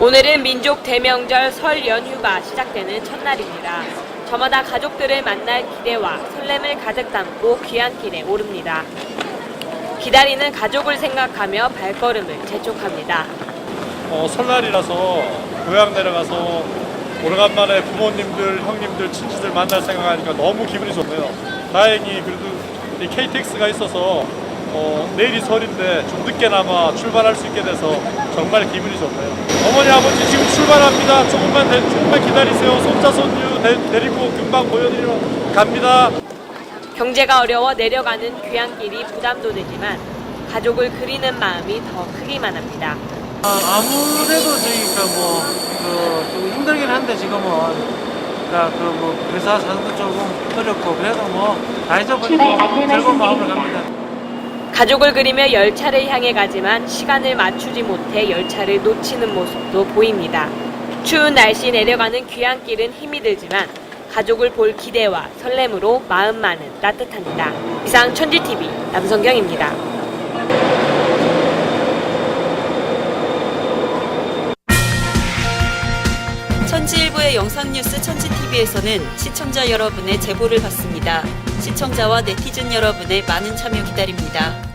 오늘은 민족 대명절 설 연휴가 시작되는 첫날입니다. 저마다 가족들을 만날 기대와 설렘을 가득 담고 귀향길에 오릅니다. 기다리는 가족을 생각하며 발걸음을 재촉합니다. 어, 설날이라서 고향 내려가서 오래간만에 부모님들, 형님들, 친지들 만날 생각하니까 너무 기분이 좋네요. 다행히 그래도 이 KTX가 있어서 어, 내일이 설인데 좀 늦게나마 출발할 수 있게 돼서 정말 기분이 좋네요. 어머니, 아버지 지금 출발합니다. 조금만, 대- 조금만 기다리세요. 손자, 손주 데, 데리고 금방 보여드리러 갑니다. 경제가 어려워 내려가는 귀향길이 부담도 되지만 가족을 그리는 마음이 더 크기만 합니다. 아, 아무래도 저희가 뭐, 그, 좀 힘들긴 한데 지금은. 그러니까 그 뭐, 회사 사정도 조금 어렵고, 그래도 뭐, 다 잊어버리고 즐거운 마음으로 갑니다. 가족을 그리며 열차를 향해 가지만 시간을 맞추지 못해 열차를 놓치는 모습도 보입니다. 추운 날씨 내려가는 귀향길은 힘이 들지만 가족을 볼 기대와 설렘으로 마음만은 따뜻합니다. 이상 천지TV 남성경입니다. 천지일보의 영상뉴스 천지TV에서는 시청자 여러분의 제보를 받습니다. 시청자와 네티즌 여러분의 많은 참여 기다립니다.